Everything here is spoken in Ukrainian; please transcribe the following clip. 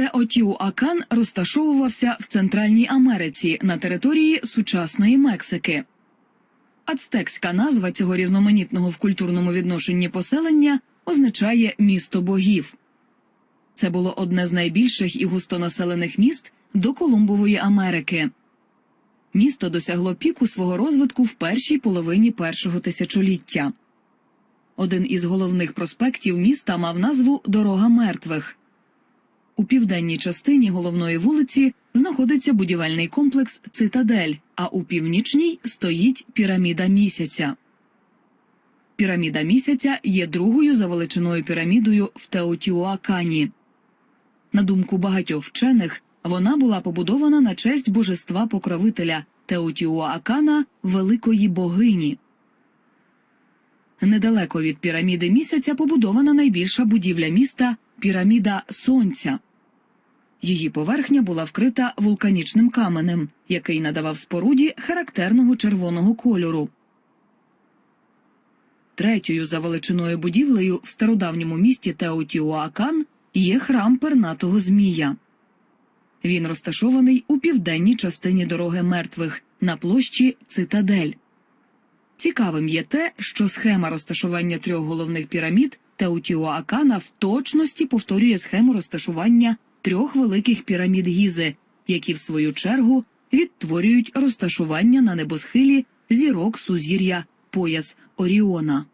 Теотіуакан розташовувався в Центральній Америці на території сучасної Мексики. Ацтекська назва цього різноманітного в культурному відношенні поселення означає місто богів. Це було одне з найбільших і густонаселених міст до Колумбової Америки. Місто досягло піку свого розвитку в першій половині першого тисячоліття. Один із головних проспектів міста мав назву Дорога мертвих. У південній частині головної вулиці знаходиться будівельний комплекс Цитадель, а у північній стоїть піраміда місяця. Піраміда місяця є другою за величиною пірамідою в Теотіуакані. На думку багатьох вчених, вона була побудована на честь божества покровителя Теотіуакана Великої богині. Недалеко від піраміди місяця побудована найбільша будівля міста піраміда Сонця. Її поверхня була вкрита вулканічним каменем, який надавав споруді характерного червоного кольору. Третьою за величиною будівлею в стародавньому місті Теотіуакан є храм пернатого Змія. Він розташований у південній частині дороги мертвих на площі Цитадель. Цікавим є те, що схема розташування трьох головних пірамід Теотіуакана в точності повторює схему розташування трьох великих пірамід Гізи, які в свою чергу відтворюють розташування на небосхилі зірок сузір'я пояс Оріона.